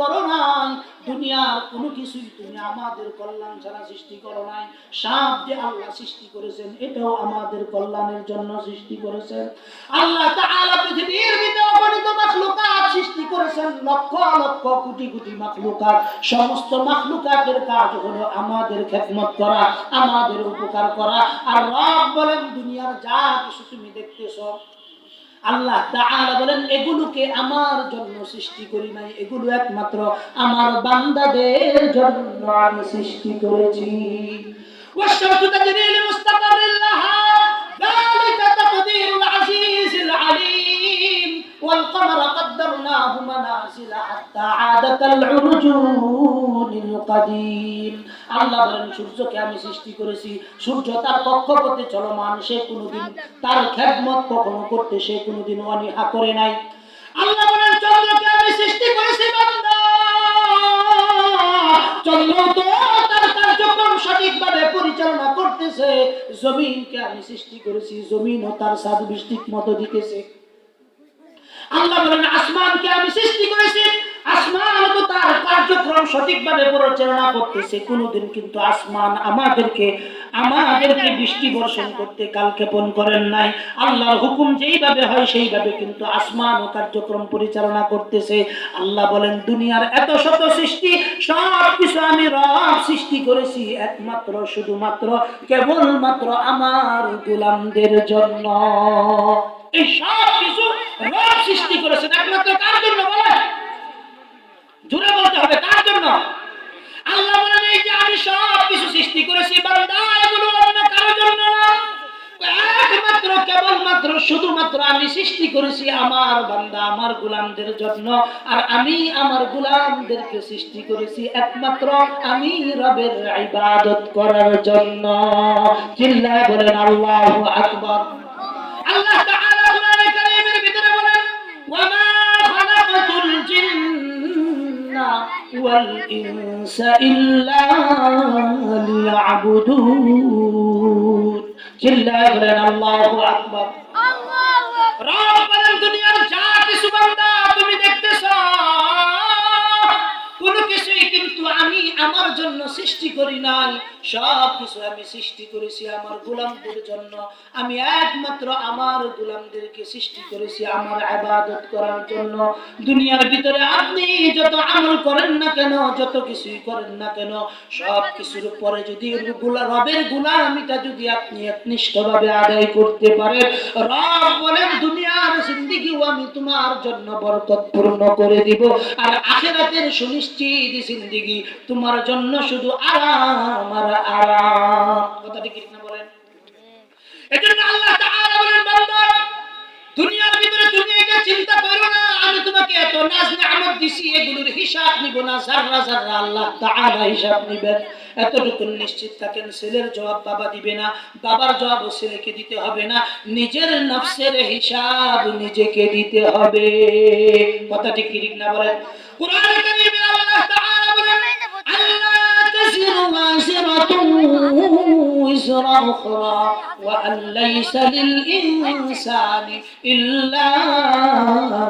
করো নাই। দুনিয়ার কোনো কিছুই তুমি আমাদের কল্যাণ ছাড়া সৃষ্টি করো নাই। সাপ যে আল্লাহ সৃষ্টি করেছেন, এটাও আমাদের কল্যাণের জন্য সৃষ্টি করেছেন। আল্লাহ তাআলা পৃথিবীর ভিতরে অগণিত মাখলুকাত সৃষ্টি করেছেন। লক্ষ লক্ষ কোটি কোটি মাখলুকাত। সমস্ত মাখলুকাতের কাজ হলো আমাদের খেদমত করা, আমাদের উপকার করা। আর রব বলেন, দুনিয়ার যা কিছু তুমি দেখতেছো আল্লাহ তাআলা বলেন, এগুলোকে আমার জন্য সৃষ্টি করি নাই। এগুলো একমাত্র আমার বান্দাদের জন্য আমি সৃষ্টি করেছি। ওয়াশাতু তাজরিল মুস্তাকারিল্লাহা। والقمر قدرناه منازل حتى عاد كالعرجون القديم আল্লাহ বলেন সূর্যকে আমি সৃষ্টি করেছি সূর্য তার কক্ষপথে চলমান সে কোনোদিন তার খেদমত কখনো করতে সে কোনোদিন অনীহা করে নাই আল্লাহ বলেন চন্দ্রকে আমি সৃষ্টি করেছি বান্দা চন্দ্র তো তার কার্যক্রম সঠিকভাবে পরিচালনা করতেছে জমিনকে আমি সৃষ্টি করেছি জমিনও তার সাদ বৃষ্টির মতো দিতেছে আল্লাহ বলেন, আসমানকে আমি সৃষ্টি করেছি। আসমান তো তার কার্যক্রম সঠিকভাবে পরিচালনা করতেছে। কোনোদিন কিন্তু আসমান আমাদেরকে আমাদেরকে বৃষ্টি বর্ষণ করতে কালক্ষেপণ করেন নাই। আল্লাহর হুকুম যেইভাবে হয়, সেইভাবে কিন্তু আসমান ও কার্যক্রম পরিচালনা করতেছে। আল্লাহ বলেন, দুনিয়ার এত শত সৃষ্টি সব কিছু আমি রব সৃষ্টি করেছি, একমাত্র, শুধুমাত্র, কেবলমাত্র আমার গোলামদের জন্য। এই সব কিছু রব সৃষ্টি করেছেন। একমাত্র কার জন্য বলেন? জোরে বলতে হবে, কার জন্য? আল্লাহ বলেন, এই যে আমি সব কিছু সৃষ্টি করেছি, বান্দা, এগুলো অন্য কারোর জন্য একমাত্র, কেবলমাত্র, শুধুমাত্র আমি সৃষ্টি করেছি আমার বান্দা, আমার গোলামদের জন্য। আর আমি আমার গোলামদেরকে সৃষ্টি করেছি একমাত্র আমি রবের ইবাদত করার জন্য। চিল্লায় বলেন, আল্লাহু আকবার। জিন্না ওয়াল ইনসা ইল্লা লিয়াবুদুন চিল্লায় বলেন আল্লাহু আকবার রব সৃষ্টি করি নাই। সব কিছু আমি সৃষ্টি করেছি আমার গোলামদের জন্য। আমি একমাত্র আমার গোলামদেরকে সৃষ্টি করেছি আমার আবাদত করার জন্য। দুনিয়ার ভিতরে আপনি যত আমল করেন না কেন, যত কিছুই করেন না কেন সব কিছুর পরে যদি গোলা রবের গোলামিটা যদি আপনি একনিষ্ঠভাবে আদায় করতে পারেন, রব বলেন, দুনিয়ার জিন্দিগিও আমি তোমার জন্য বরকতপূর্ণ করে দিব। আর আখেরাতের সুনিশ্চিত জিন্দিগি তোমার জন্য শুধু আরাম, আর আরাম। কথাটি বলেন? এজন্য আল্লাহ তাআলা বলেন, বান্দা, দুনিয়ার ভিতরে তুমি এটা চিন্তা করো না, আমি তোমাকে এত নাজ দিছি, এগুলোর হিসাব নিব না আল্লাহ তাআলা হিসাব নিবেন। এতটুকু নিশ্চিত থাকেন, ছেলের জবাব বাবা দিবে না, বাবার জবাব ছেলেকে দিতে হবে না, নিজের নফসের হিসাব নিজেকে দিতে হবে। কথাটি কি ঠিক না বলেন? কারীমে تزر وازرة وزر أخرى وأن ليس للإنسان إلا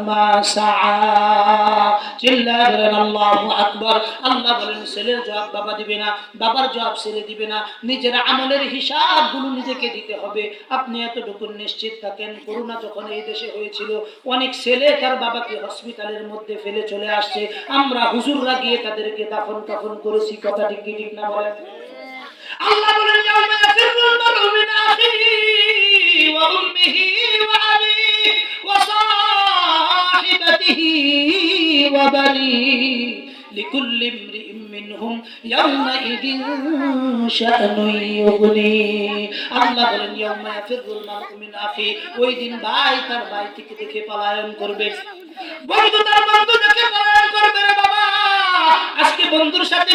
ما سعى চিল্লা বলেন আল্লাহু আকবার আল্লাহ বলেন ছেলের জবাব বাবা দিবে না বাবার জবাব ছেলে দিবে না নিজের আমলের হিসাবগুলো নিজেকে দিতে হবে আপনি এতটুকু নিশ্চিত থাকেন করোনা যখন এই দেশে হয়েছিল অনেক ছেলে তার বাবাকে হসপিটালের মধ্যে ফেলে চলে আসছে আমরা হুজুররা গিয়ে তাদেরকে দাফন কাফন করেছি কথাটি কি ঠিক না বলেন আল্লাহ বলেন, ইয়াউমা ইয়াফিরুল ওই দিন ভাই তার ভাই থেকে দেখে পলায়ন করবে। বন্ধু তার বন্ধু দেখে পলায়ন করবে রে বাবা। আজকে বন্ধুর সাথে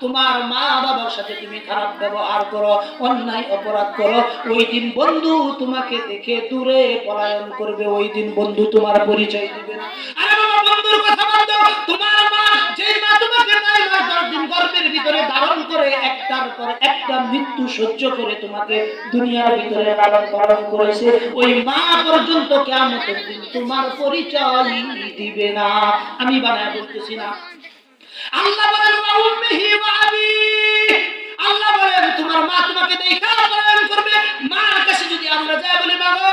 তোমার মা বাবার সাথে তুমি খারাপ ব্যবহার করো, অন্যায় অপরাধ করো। ওই দিন বন্ধু তোমাকে দেখে দূরে পলায়ন করবে, ওই দিন বন্ধু তোমার পরিচয় দিবে না। একটার পর একটা মৃত্যু সহ্য করে তোমাকে দুনিয়ার ভিতরে লালন পালন করেছে। ওই মা পর্যন্ত কেমন তোমার পরিচয় দিবে না। আমি বানায় বলতেছি না। আল্লাহ বলেন আল্লাহ বলেন, তোমার মা তোমাকে দেখা করবে। কাছে যদি আমরা যাই মা গো,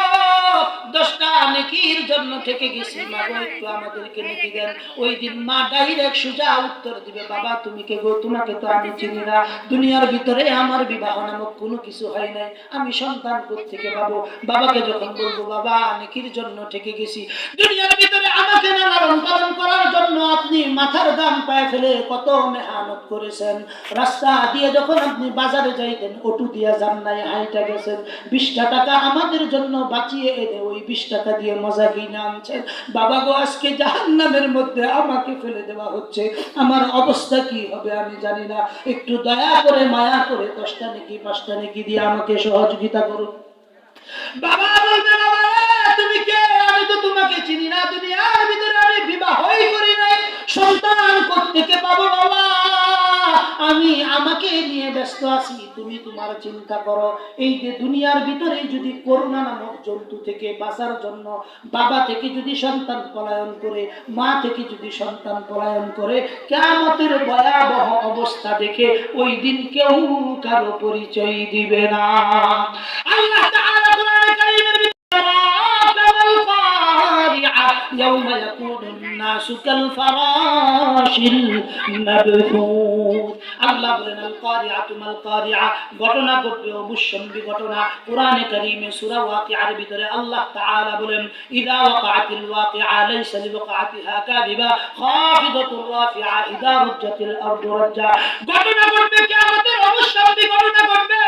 দশটা নেকির জন্য থেকে গেছি। মা গো, একটু আমাদেরকে নেকি দেন। ওই দিন মা ডাইরেক্ট সুজা উত্তর দিবে, বাবা, তুমি কে গো? তোমাকে তো আমি চিনি না। দুনিয়ার ভিতরে আমার বিবাহ নামক কোনো কিছু হয় নাই। আমি সন্তান থেকে পাবো? বাবাকে যখন বলব, বাবা, নেকির জন্য থেকে গেছি। দুনিয়ার ভিতরে আমাকে লালন পালন করার জন্য আপনি মাথার দাম পায়ে ফেলে কত মেহনত করেছেন? রাস্তা দিয়ে যখন আপনি বাজারে যাইতেন, অটু দিয়া যান নাই হাইটা গেছেন। বিশটা টাকা আমাদের জন্য বাঁচিয়ে এনে ওই বিশ টাকা দিয়ে মজা কিনে আনছেন। বাবা গো, আজকে জাহান্নামের মধ্যে আমাকে ফেলে দেওয়া হচ্ছে। আমার অবস্থা কি হবে আমি জানি না। একটু দয়া করে, মায়া করে, দশটা নাকি, পাঁচটা নাকি দিয়ে আমাকে সহযোগিতা করুন। বাবা বলবে বাবা তুমি কে? আমি তো তোমাকে চিনি না। তুমি আর ভিতরে আমি বিবাহই করি সন্তান কোত্থেকে পাবো বাবা আমি আমাকে নিয়ে ব্যস্ত আছি তুমি তোমার চিন্তা করো এই যে দুনিয়ার ভিতরে যদি করোনা নামক জন্তু থেকে বাঁচার জন্য বাবা থেকে যদি সন্তান পলায়ন করে মা থেকে যদি সন্তান পলায়ন করে কেমতের ভয়াবহ অবস্থা দেখে ওই দিন কেউ কারো পরিচয় দিবে না আল্লাহ তাআলা কোরআনে কারীমের ভিতরে كما القارعة يوم يكون নাসু কাল ফারাশিল মাবথুর আল্লাহ বলেন আল কারিআতু মাল কারিআ, ঘটনা ঘটবে, অবশ্যম্বি ঘটনা। কোরআনে কারীমে সূরা ওয়াকিআর ভিতরে আল্লাহ তাআলা বলেন ইযা ওয়াকাআতিল ওয়াকিআ লাইসা লিওয়াকাআতিহা কাযিবা, খাফিদাতুর রাফিআ ইযা রুজ্জাতিল আরদু রাজ্জা। ঘটনা ঘটবে, কিয়ামতের অবশ্যম্বি ঘটনা ঘটবে।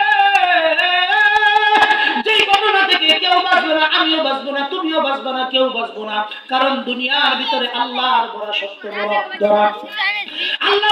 যেই ঘটনা থেকে কেউ বাঁচবে না, আমিও বাঁচবো না, তুমিও বাঁচবো না, কেউ বাঁচবো না। কারণ দুনিয়ার ভিতরে আল্লাহ বড় সত্য বড় আল্লাহ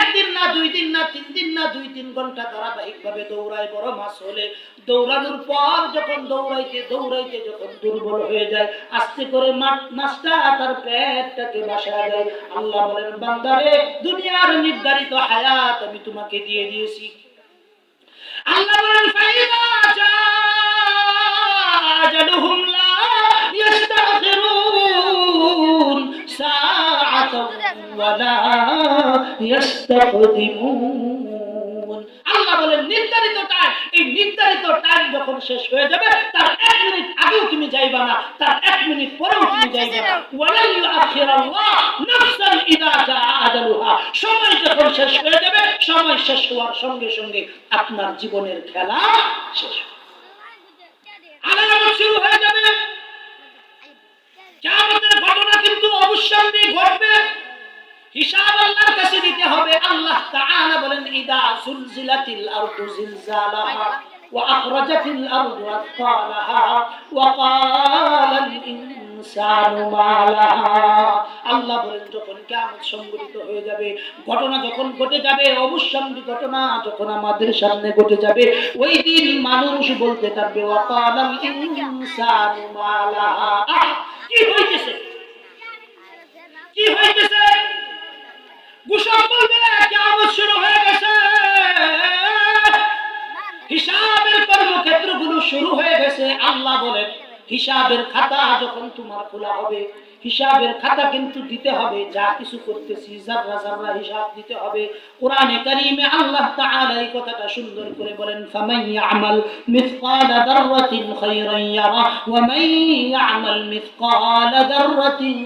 একদিন না, দুই দিন না, তিন দিন না, দুই তিন ঘণ্টা ধারাবাহিক ভাবে দৌড়ায় বড় মাছ হলে দৌড়ানোর পর যখন দৌড়াইতে দৌড়াইতে যখন দুর্বল হয়ে যায়, আস্তে করে মাছটা তার পেটটাকে বাসায় দেয়। আল্লাহ বলেন বান্দারে দুনিয়ার নির্ধারিত হায়াত আমি তোমাকে দিয়ে দিয়েছি। আল্লাহ বলেন, ফাইদা ইস্তাখিরুন আল্লাহ বলেন, নির্ধারিত টাইম এই নির্ধারিত টাইম যখন শেষ হয়ে যাবে, তার এক মিনিট আগেও তুমি যাইবা না, তার এক মিনিট পরেও তুমি যাইবা না। সময় যখন শেষ হয়ে যাবে, সময় শেষ হওয়ার সঙ্গে সঙ্গে আপনার জীবনের খেলা শেষ। আলামত শুরু হয়ে যাবে। কেমতের ঘটনা কিন্তু অবশ্যই ঘটবে। হিসাব আল্লাহর কাছে দিতে হবে। আল্লাহ তাআলা বলেন, ইদা জুলজিলাতিল আরদু জিলজালাহা ওয়া আখরাজাতিল আরদু আসফালাহা ওয়া ক্বালাল ইনসানু মালাহা। আল্লাহ বলেন, যখন কিয়ামত সংগঠিত হয়ে যাবে, ঘটনা যখন ঘটে যাবে অবশ্যম্বি ঘটনা যখন আমাদের সামনে ঘটে যাবে, ওই দিন মানুষ বলতে পারবে ওয়া ক্বালাল ইনসানু মালাহা। কি হইতেছে? কি হইতেছে? হয়ে শুরু হয়ে গেছে, আল্লাহ বলেন, হিসাবের খাতা যখন তোমার খোলা হবে হিসাবের খাতা কিন্তু দিতে হবে, যা কিছু করতেছি জাররা হিসাব দিতে হবে। কোরআনে কারীমে আল্লাহ তাআলা এই কথাটা সুন্দর করে বলেন, ফামান মিসকালা দাররাতিন ইয়ারা, ওয়া মান মিসকালা দাররাতিন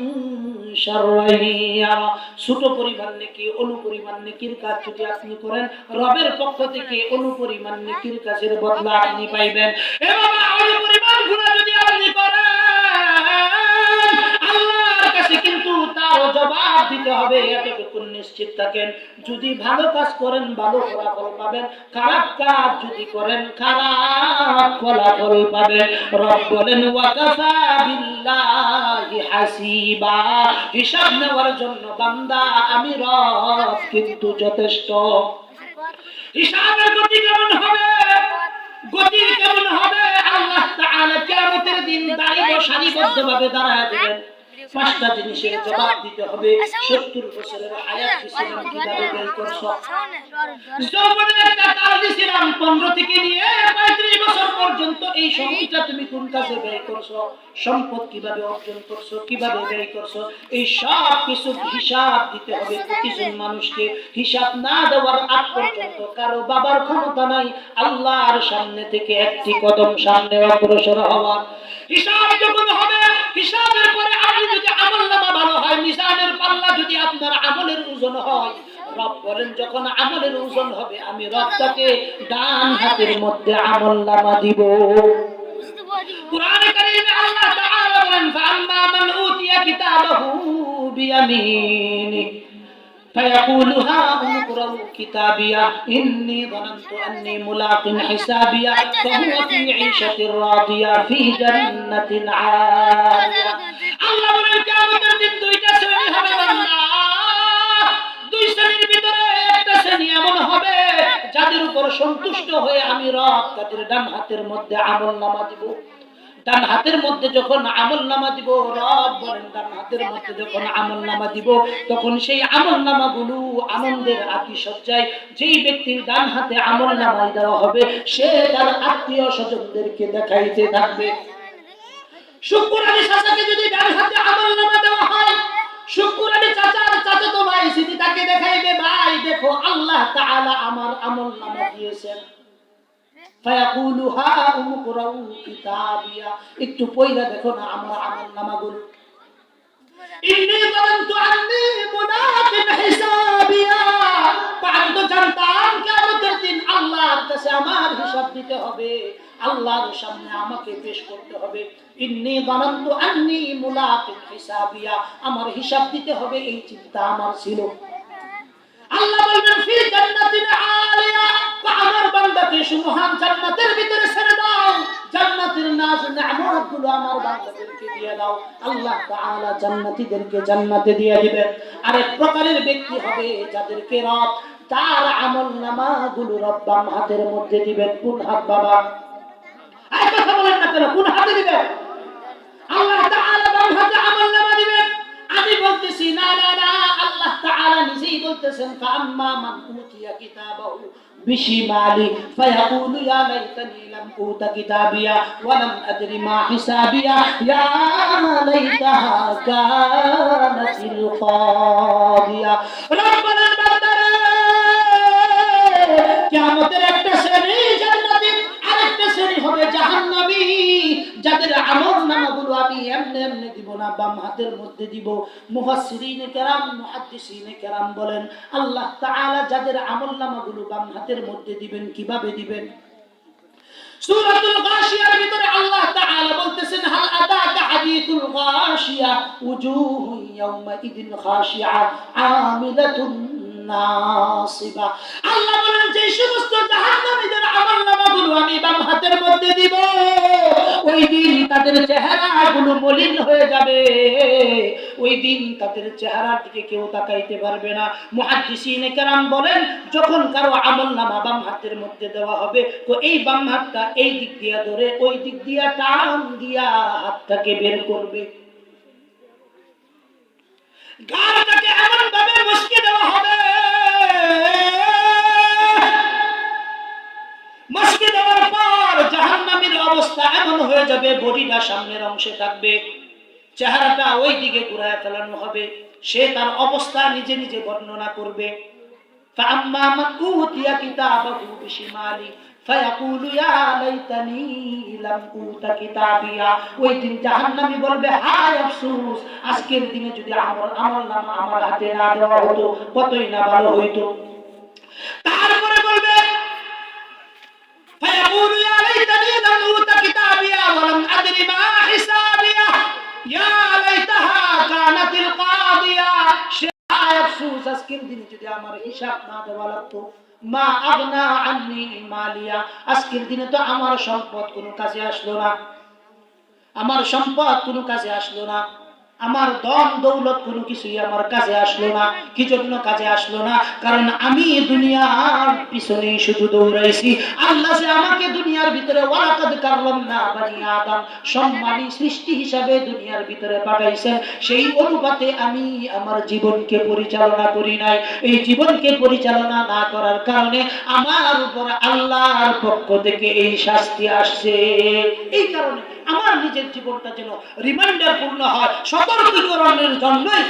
ছোট পরিমাণ নেকি নেকির কাজ যদি আপনি করেন, রবের পক্ষ থেকে নেকির কাজের বদলা আপনি পাইবেন। এ বাবা অনুপরিমাণ তার জবাব দিতে হবে এতটুকু নিশ্চিত থাকেন। যদি ভালো কাজ করেন, ভালো ফলাফল পাবেন। খারাপ কাজ যদি করেন, খারাপ ফলাফল পাবেন। রব বলেন, ওয়াকাফা বিল্লাহি হাসিবা। হিসাব নেওয়ার জন্য বান্দা, আমি রব কিন্তু যথেষ্ট। হিসাবের গতি কেমন হবে? গতি কেমন হবে? আল্লাহ তাআলা কিয়ামতের দিন দাঁড়িয়ে সারিবদ্ধভাবে দাঁড়ায় দেবেন। পাঁচটা জিনিসের জবাব দিতে হবে। সত্তর বছরের হায়াত দিয়েছিলাম কীভাবে বের করছ। যৌবনের একটা কাল দিয়েছিলাম পনেরো থেকে নিয়ে পঁয়ত্রিশ বছর পর্যন্ত। এই সময়টা তুমি কোন কাজে ব্যয় করছ? সম্পদ কীভাবে অর্জন করছ? কীভাবে ব্যয় করছ? এই সব কিছু হিসাব দিতে হবে প্রতিজন মানুষকে। হিসাব না দেওয়ার আগ পর্যন্ত কারও বাবার ক্ষমতা নাই। আল্লাহর সামনে থেকে একটি কদম সামনে অগ্রসর হওয়ার হিসাব যখন হবে হিসাবের পরে আপনি যদি আমল নামা ভালো হয় মিজানের পাল্লা যদি আপনার আমলের ওজন হয় রব বলেন যখন আমলের ওজন হবে আমি রবটাকে ডান হাতের মধ্যে আমল নামা দিব কোরআনে কারিমে আল্লাহ তাআলা বলেন ফাআম্মা মান উতিয়া কিতাবাহু বিয়ামিনি فيقول ها اقرأوا كتابيا إني ظننت أني ملاق حسابيا فهو في عيشة راضية في جنة عالية আল্লাহ উপর সন্তুষ্ট হয়ে আমি রব তাদের ডান হাতের মধ্যে আমল নামা দিব। ডান হাতের মধ্যে যখন আমল নামা দিব, রব বলেন, ডান হাতের মধ্যে যখন আমল নামা দিব, তখন সেই আমল নামা গুলো আনন্দের আতিশয্যায়, যেই ব্যক্তির ডান হাতে আমল নামাই দেওয়া হবে, সে তার আত্মীয় স্বজনদেরকে দেখাইতে থাকবে। শুক্রানি চাচাকে যদি ডান হাতে আমল নামা দেওয়া হয় শুক্রানি চাচার চাচাতো ভাই তাকে দেখাইবে, ভাই, দেখো আল্লাহ তাআলা আমার আমল নামা দিয়েছেন। ফায়াকুলু, হা, উমকুরাউ কিতাবিয়া। একটু পয়লা দেখো না আমার আমল নামাগুলো। ইন্নী জানতু আন্নী মুনাফিক হিসাবিয়া। তো জানতাম কিয়ামতের দিন আল্লাহর কাছে আমার হিসাব দিতে হবে। আল্লাহর সামনে আমাকে পেশ করতে হবে। ইন্নী জানতু আন্নী মুনাফিক হিসাবিয়া। আমার হিসাব দিতে হবে, এই চিন্তা আমার ছিল। আল্লাহ বলবেন ফি জান্নাতিন আলিয়া। তো আমার বান্দাকে সুমহান জান্নাতের ভিতরে ছেড়ে দাও। জান্নাতের নাজ নিয়ামতগুলো আমার বান্দাদেরকে দিয়ে দাও। আল্লাহ তাআলা জান্নাতীদেরকে জান্নাতে দিয়ে দিবেন। আরেক প্রকারের ব্যক্তি হবে যাদেরকে রব তার আমল নামা গুলো রব বাম হাতের মধ্যে দিবেন। কোন হাত বাবা? কথা বলেন না কেন? কোন হাতে দিবেন? আল্লাহ তাআলা বাম হাতে আমল নামা দিবেন। আমি বলতেছি, না না না, আল্লাহ তাআলা কিয়ামতের একটা শ্রেণি জান্নাতি আরেকটা শ্রেণি হবে জাহান্নামী। যাদের আমল নামাগুলো আমি এমনি এমনি দিব না, বাম হাতের মধ্যে দিব। মুফাসসিরিনে কেরাম, মুহাদ্দিসিনে কেরাম বলেন, আল্লাহ তাআলা যাদের আমল নামাগুলো বাম হাতের মধ্যে দিবেন, কীভাবে দিবেন? সূরাতুল গাশিয়ার ভিতরে আল্লাহ তাআলা বলতেছেন, হাল আতাকা হাদিসুল গাশিয়া? উজুহু ইয়াওমা ইদিন খাশিয়া, আমিলাতুন নাসিবা। আল্লাহ বলেন, যে সমস্ত জাহান্নামীদের আমি বাম হাতের মধ্যে দিব, ওই দিন তাদের চেহারাগুলো মলিন হয়ে যাবে। ওই দিন তাদের চেহারার দিকে কেউ তাকাইতে পারবে না। মুহাদ্দিসিনে কেরাম বলেন, যখন কারও আমল নামা বাম হাতের মধ্যে দেওয়া হবে, তো এই বাম হাতটা এই দিক দিয়া ধরে, ওই দিক দিয়া টান দিয়া হাতটাকে বের করবে। ঘাড়টাকে এমন ভাবে বসিয়ে দেওয়া হবে। মস্কে দেওয়ার পর জাহান্নামীর অবস্থা এমন হয়ে যাবে, বডিটা সামনের অংশে থাকবে, চেহারাটা ওই দিকে ঘুরায় ফেলানো হবে। সে তার অবস্থা নিজে নিজে বর্ণনা করবে। তা আম্মা আমার কিতাবাহু বিশিমালি فيقول يا ليتني لم أوت كتابيا ওই দিন জাহান্নামী বলবে হায় আফসোস আজকের দিনে যদি আমার আমল নামা আমার হাতে না দেওয়া হতো কতই না ভালো হইতো তারপরে বলবে فيقول يا ليتني لم أوت كتابيا ولم أدر ما حسابيا يا ليتها كانت القاضية আমার হিসাব না দেওয়া লাগতো মা আগনা আন্নি মালিয়া। আজকের দিনে তো আমার সম্পদ কোনো কাজে আসলো না। আমার সম্পদ কোনো কাজে আসলো না। আমার ধন দৌলত কোনো কিছুই আমার কাজে আসলো না। কি জন্য কাজে আসলো না? কারণ আমি দুনিয়ার পিছনে শুধু দৌড়াইছি। আল্লাহ যে আমাকে দুনিয়ার ভিতরে ওয়ালাকাদ কারলাম না বানি আদম সম্মানী সৃষ্টি হিসাবে দুনিয়ার ভিতরে পাঠাইছেন, সেই অনুপাতে আমি আমার জীবনকে পরিচালনা করি নাই। এই জীবনকে পরিচালনা না করার কারণে আমার উপর আল্লাহর পক্ষ থেকে এই শাস্তি আসছে। এই কারণে আমার নিজের জীবনটা যেন রিমাইন্ডার পূর্ণ হয় সতর্কীকরণের জন্যই